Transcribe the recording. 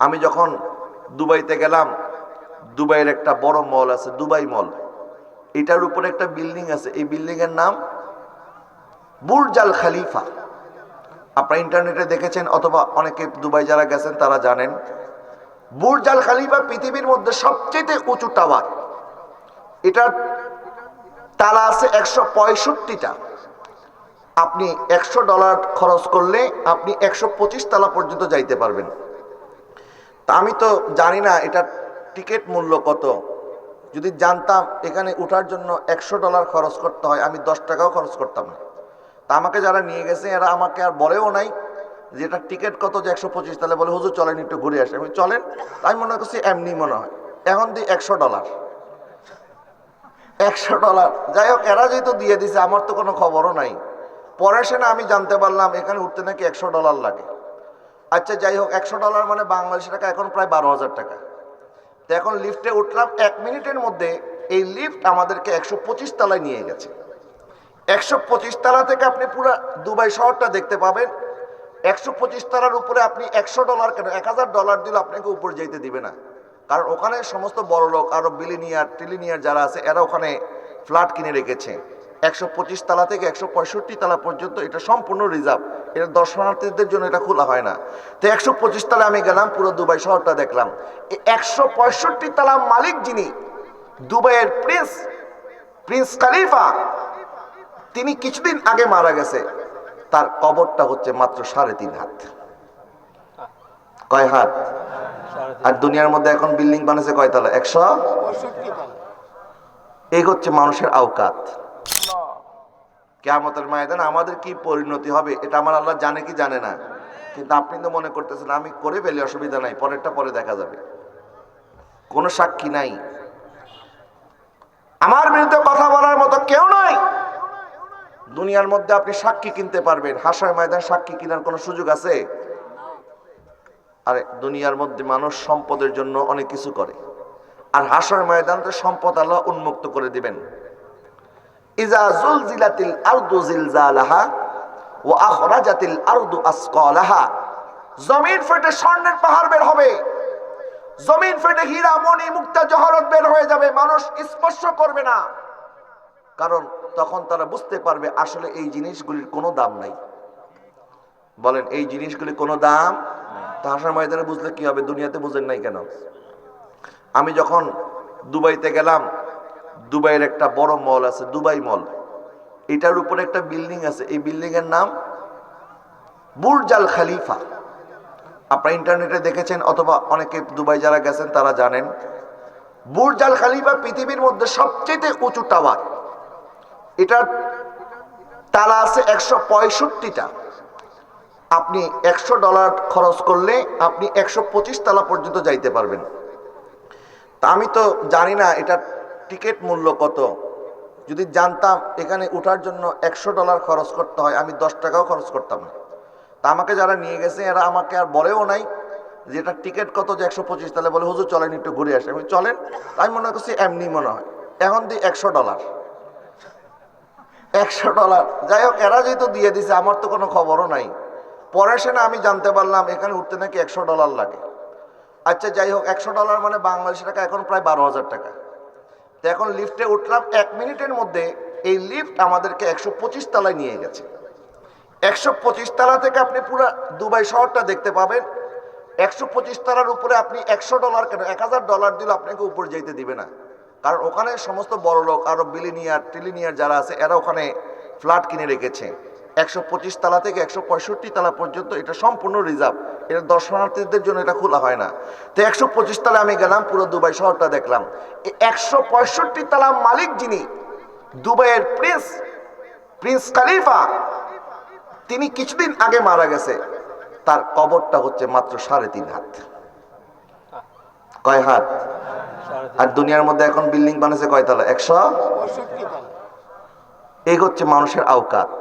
আমি যখন দুবাইতে গেলাম, দুবাইয়ের একটা বড় মল আছে, দুবাই মল। এটার উপরে একটা বিল্ডিং আছে, এই বিল্ডিং এর নাম বুর্জাল খালিফা। আপনারা ইন্টারনেটে দেখেছেন অথবা অনেকে দুবাই যারা গেছেন তারা জানেন, বুর্জাল খালিফা পৃথিবীর মধ্যে সবচেয়ে উঁচু টাওয়ার। এটার তালা আছে একশো পঁয়ষট্টিটা। আপনি একশো ডলার খরচ করলে আপনি একশো পঁচিশ তালা পর্যন্ত যাইতে পারবেন। তা আমি তো জানি না এটার টিকিট মূল্য কত। যদি জানতাম এখানে ওঠার জন্য একশো ডলার খরচ করতে হয়, আমি দশ টাকাও খরচ করতাম না। তা আমাকে যারা নিয়ে গেছে, এরা আমাকে আর বলেও নাই যে এটা টিকিট কত, যে একশো পঁচিশ। তাহলে বলে, হুজুর, চলেন একটু ঘুরে আসে। আমি চলেন। আমি মনে করছি এমনি মনে হয়। এখন দিই একশো ডলার। একশো ডলার। যাই হোক, এরা যেহেতু দিয়ে দিছে, আমার তো কোনো খবরও নাই। পরে সে না আমি জানতে পারলাম, এখানে উঠতে নাকি একশো ডলার লাগে। আচ্ছা যাই হোক, একশো ডলার মানে বাংলাদেশ টাকা, এখন প্রায় বারো হাজার টাকা। তো এখন লিফটে উঠলাম, এক মিনিটের মধ্যে এই লিফট আমাদেরকে একশো পঁচিশ তলায় নিয়ে গেছে। একশো পঁচিশ তলা থেকে আপনি পুরো দুবাই শহরটা দেখতে পাবেন। একশো পঁচিশ তলার উপরে আপনি একশো ডলার কেন, এক হাজার ডলার দিলে আপনাকে উপরে যেতে দিবে না। কারণ ওখানে সমস্ত বড় লোক আরও বিলিনিয়ার ট্রিলিনিয়ার যারা আছে, এরা ওখানে ফ্ল্যাট কিনে রেখেছে। একশো পঁচিশ তলা থেকে একশো পঁয়ষট্টি তলা পর্যন্ত এটা সম্পূর্ণ রিজার্ভ এটা দর্শনার্থীদের জন্য এটা খোলা হয় না। তো একশো পঁচিশ তালা আমি গেলাম, পুরো দুবাই শহরটা দেখলাম। একশো পঁয়ষট্টি তালা মালিক যিনি, দুবাইয়ের প্রিন্স প্রিন্স খালিফা, তিনি কিছুদিন আগে মারা গেছে। তার কবরটা হচ্ছে মাত্র সাড়ে তিন হাত। কয় হাত? আর দুনিয়ার মধ্যে এখন বিল্ডিং বানাচ্ছে কয়তলা একশো এই হচ্ছে মানুষের আওকাত। কেমতের ময়দান আমাদের কি পরিণতি হবে, এটা আমার আল্লাহ জানে কি জানে না। কিন্তু আপনি তো মনে করতেছেন, আমি করে ফেলি, অসুবিধা নাই, পরেরটা পরে দেখা যাবে। কোনো সাক্ষী নাই। আমার বিরুদ্ধে কথা বলার মতো কেউ নাই। দুনিয়ার মধ্যে আপনি সাক্ষী কিনতে পারবেন, হাসার ময়দান সাক্ষী কেনার কোনো সুযোগ আছে? আরে, দুনিয়ার মধ্যে মানুষ সম্পদের জন্য অনেক কিছু করে। আর হাসার ময়দান তো সম্পদ আল্লাহ উন্মুক্ত করে দিবেন। জমিন স্বর্ণের পাহাড় বের হবে। হীরা মুক্তা বের হয়ে যাবে। মানুষ স্পর্শ করবে না। কারণ তখন তারা বুঝতে পারবে আসলে এই জিনিসগুলির কোনো দাম নাই। বলেন, এই জিনিসগুলির কোনো দাম তাহার ময়দানে বুঝলে কি হবে? দুনিয়াতে বুঝেন নাই কেন? আমি যখন দুবাইতে গেলাম দুবাইয়ের একটা বড় মল আছে, দুবাই মল। এটার উপরে একটা বিল্ডিং আছে, এই বিল্ডিং এর নাম বুর্জাল খালিফা। আপনারা ইন্টারনেটে দেখেছেন অথবা অনেকে দুবাই যারা গেছেন তারা জানেন। বুর্জাল খালিফা পৃথিবীর মধ্যে সবচেয়ে উঁচু টাওয়ার। এটার তালা আছে একশো পঁয়ষট্টিটা। আপনি একশো ডলার খরচ করলে আপনি একশো পঁচিশ তালা পর্যন্ত যাইতে পারবেন। তা আমি তো জানি না, এটার টিকিট মূল্য কত? যদি জানতাম এখানে ওঠার জন্য একশো ডলার খরচ করতে হয়, আমি দশ টাকাও খরচ করতাম না। তা আমাকে যারা নিয়ে গেছে, এরা আমাকে আর বলেও নাই যে এটা টিকিট কত যে একশো পঁচিশ। তাহলে বলে, হুজুর, চলেন, একটু ঘুরে আসে। আমি চলেন। আমি মনে করছি এমনি মনে হয়। এখন দিই একশো ডলার। একশো ডলার। যাই হোক, এরা যেহেতু দিয়ে দিছে, আমার তো কোনো খবরও নাই। পরে সে না আমি জানতে পারলাম, এখানে উঠতে নাকি একশো ডলার লাগে। আচ্ছা যাই হোক, একশো ডলার মানে বাংলাদেশ টাকা, এখন প্রায় বারো হাজার টাকা। এখন লিফটে উঠলাম এক মিনিটের মধ্যে এই লিফট আমাদেরকে একশো পঁচিশ তলায় নিয়ে গেছে। একশো পঁচিশ তলা থেকে আপনি পুরো দুবাই শহরটা দেখতে পাবেন। একশো পঁচিশ তলার উপরে আপনি একশো ডলার কেন? এক হাজার ডলার দিলে আপনাকে উপরে যেতে দিবে না। কারণ ওখানে সমস্ত বড় লোক আরও বিলিনিয়ার ট্রিলিনিয়ার যারা আছে, এরা ওখানে ফ্ল্যাট কিনে রেখেছে। একশো পঁচিশ তালা থেকে একশো পঁয়ষট্টি তালা পর্যন্ত এটা সম্পূর্ণ রিজার্ভ। এটা দর্শনার্থীদের জন্য এটা খোলা হয় না। তো একশো পঁচিশ তালা আমি গেলাম, পুরো দুবাই শহরটা দেখলাম। একশো পঁয়ষট্টি তালা মালিক যিনি, দুবাইয়ের প্রিন্স প্রিন্স খালিফা, তিনি কিছুদিন আগে মারা গেছে। তার কবরটা হচ্ছে মাত্র সাড়ে তিন হাত। কয় হাত? আর দুনিয়ার মধ্যে এখন বিল্ডিং বানাচ্ছে কয়তলা একশো এই হচ্ছে মানুষের আওকাত।